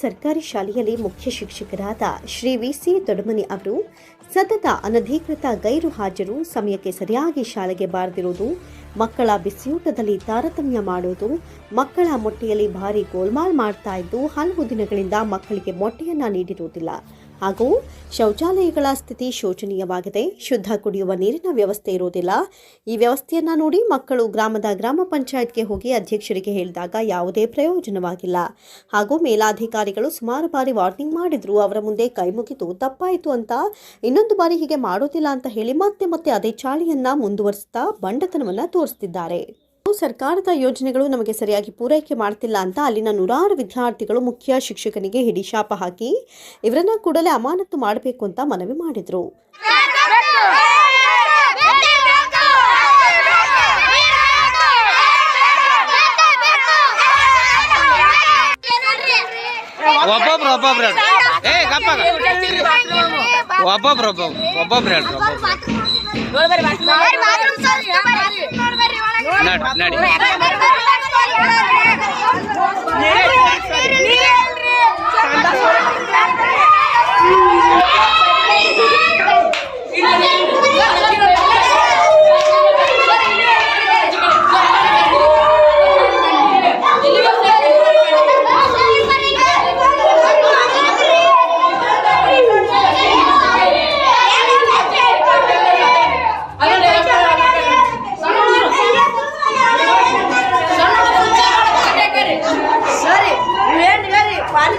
ಸರ್ಕಾರಿ ಶಾಲೆಯಲ್ಲಿ ಮುಖ್ಯ ಶಿಕ್ಷಕರಾದ ಶ್ರೀ ವಿ ಸಿ ದೊಡಮನಿ ಅವರು ಸತತ ಅನಧಿಕೃತ ಗೈರು ಹಾಜರು, ಸಮಯಕ್ಕೆ ಸರಿಯಾಗಿ ಶಾಲೆಗೆ ಬಾರದಿರುವುದು, ಮಕ್ಕಳ ಬಿಸಿಯೂಟದಲ್ಲಿ ತಾರತಮ್ಯ ಮಾಡುವುದು, ಮಕ್ಕಳ ಮೊಟ್ಟೆಯಲ್ಲಿ ಭಾರಿ ಗೋಲ್ಮಾಲ್ ಮಾಡ್ತಾ ಇದ್ದು ಹಲವು ದಿನಗಳಿಂದ ಮಕ್ಕಳಿಗೆ ಮೊಟ್ಟೆಯನ್ನ ನೀಡಿರುವುದಿಲ್ಲ. ಹಾಗೂ ಶೌಚಾಲಯಗಳ ಸ್ಥಿತಿ ಶೋಚನೀಯವಾಗಿದೆ. ಶುದ್ಧ ಕುಡಿಯುವ ನೀರಿನ ವ್ಯವಸ್ಥೆ ಇರುವುದಿಲ್ಲ. ಈ ವ್ಯವಸ್ಥೆಯನ್ನು ನೋಡಿ ಮಕ್ಕಳು ಗ್ರಾಮದ ಗ್ರಾಮ ಪಂಚಾಯತ್ಗೆ ಹೋಗಿ ಅಧ್ಯಕ್ಷರಿಗೆ ಹೇಳಿದಾಗ ಯಾವುದೇ ಪ್ರಯೋಜನವಾಗಿಲ್ಲ. ಹಾಗೂ ಮೇಲಾಧಿಕಾರಿಗಳು ಸುಮಾರು ಬಾರಿ ವಾರ್ನಿಂಗ್ ಮಾಡಿದ್ರು, ಅವರ ಮುಂದೆ ಕೈ ಮುಗಿದು ತಪ್ಪಾಯಿತು ಅಂತ. ಇನ್ನೊಂದು ಬಾರಿ ಹೀಗೆ ಮಾಡೋದಿಲ್ಲ ಅಂತ ಹೇಳಿ ಮತ್ತೆ ಮತ್ತೆ ಅದೇ ಚಾಳಿಯನ್ನು ಮುಂದುವರಿಸುತ್ತಾ ಬಂಡತನವನ್ನು ತೋರಿಸ್ತಿದ್ದಾರೆ. ಸರ್ಕಾರದ ಯೋಜನೆಗಳು ನಮಗೆ ಸರಿಯಾಗಿ ಪೂರೈಕೆ ಮಾಡ್ತಿಲ್ಲ ಅಂತ ಅಲ್ಲಿನ ನೂರಾರು ವಿದ್ಯಾರ್ಥಿಗಳು ಮುಖ್ಯ ಶಿಕ್ಷಕನಿಗೆ ಹಿಡಿಶಾಪ ಹಾಕಿ ಇವರನ್ನ ಕೂಡಲೇ ಅಮಾನತು ಮಾಡಬೇಕು ಅಂತ ಮನವಿ ಮಾಡಿದ್ರು. ಒಬ್ಬೊಬ್ರು ಒಬ್ಬೊಬ್ರು ಒಬ್ಬೊಬ್ರು ಒಬ್ಬೊಬ್ರು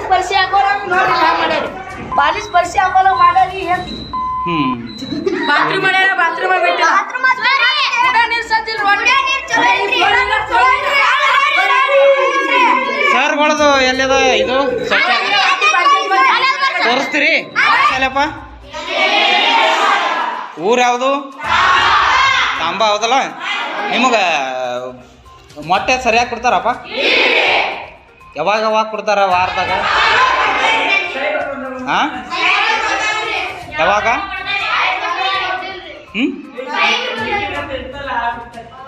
ಪರಿಸಿ ಹಾಕೋರ ನೋಡ್ರಿ ಹ್ಯಾಂಗ ಮಾಡ್ಯಾರಿ. ಪಾಲಿಸ್ ಪರಿಸಿ ಹಾಕೋಲ್ಲ ಮಾಡ್ಯಾರಿ ಏನ್ ಹ್ಮ್. ಬಾತ್ರೂಮ್ ಮಾಡ್ಯಾರ ಬಾತ್ರೂಮ್ ಬಿಟ್ಟ ಕುಡ ನೀರ್ ಸಜ್ಜಿಲ್ ಸರ್ಗಳದು ಎಲ್ಲಿದ? ಇದು ಸ್ವಚ್ಛ ತೋರಿಸ್ತೀರಿ? ಶಾಲೆಪ್ಪ? ಊರು ಯಾವುದು? ತಾಂಬ ಹೌದಲ್ಲ? ನಿಮಗೆ ಮೊಟ್ಟೆ ಸರಿಯಾಗಿ ಕೊಡ್ತಾರಪ್ಪ? ಯಾವಾಗ ಯಾವಾಗ ಕೊಡ್ತಾರ ವಾರದಾಗ? ಹಾಂ ಯಾವಾಗ? ಹ್ಞೂ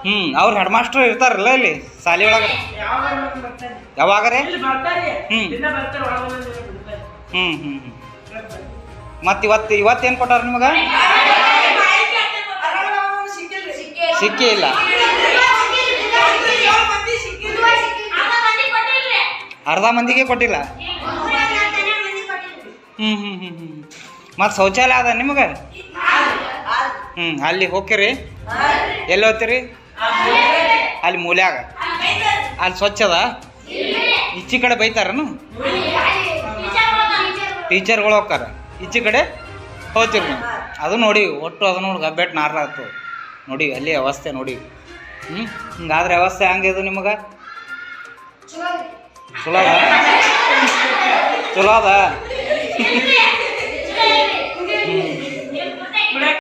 ಹ್ಞೂ ಅವ್ರು ಹೆಡ್ ಮಾಸ್ಟರ್ ಇರ್ತಾರಲ್ಲ ಇಲ್ಲಿ ಶಾಲೆ ಒಳಗೆ. ಯಾವಾಗರೆ? ಹ್ಞೂ ಹ್ಞೂ ಹ್ಞೂ ಹ್ಞೂ ಮತ್ತು ಇವತ್ತು ಇವತ್ತೇನು ಕೊಟ್ಟಾರ ನಿಮಗೆ? ಸಿಕ್ಕೇ ಇಲ್ಲ. ಅರ್ಧ ಮಂದಿಗೆ ಕೊಟ್ಟಿಲ್ಲ? ಹ್ಞೂ ಹ್ಞೂ ಹ್ಞೂ ಹ್ಞೂ ಮತ್ತು ಶೌಚಾಲಯ ಅದ ನಿಮಗೆ? ಹ್ಞೂ ಅಲ್ಲಿ ಹೋಗ್ತೀರಿ ಎಲ್ಲಿ ಹೋಗ್ತೀರಿ? ಅಲ್ಲಿ ಮೂಲ್ಯಾಗ. ಅಲ್ಲಿ ಸ್ವಚ್ಛ ಅದ? ಈಚಿ ಕಡೆ ಬೈತಾರನು? ಟೀಚರ್ಗಳು ಹೋಗ್ತಾರ ಈಚಿ ಕಡೆ ಹೋಗ್ತೀರಿ ನೀವು. ಅದು ನೋಡಿ, ಒಟ್ಟು ಅದು ನೋಡಿ ಗಬ್ಬೆಟ್ ಆಯ್ತು. ನೋಡಿ, ಅಲ್ಲಿ ವ್ಯವಸ್ಥೆ ನೋಡಿ. ಹ್ಞೂ ಹಿಂಗಾದ್ರೆ ವ್ಯವಸ್ಥೆ ಹಂಗಿದು ನಿಮಗೆ? ಚಲೋ ಅದ ಚಲೋ ಅದ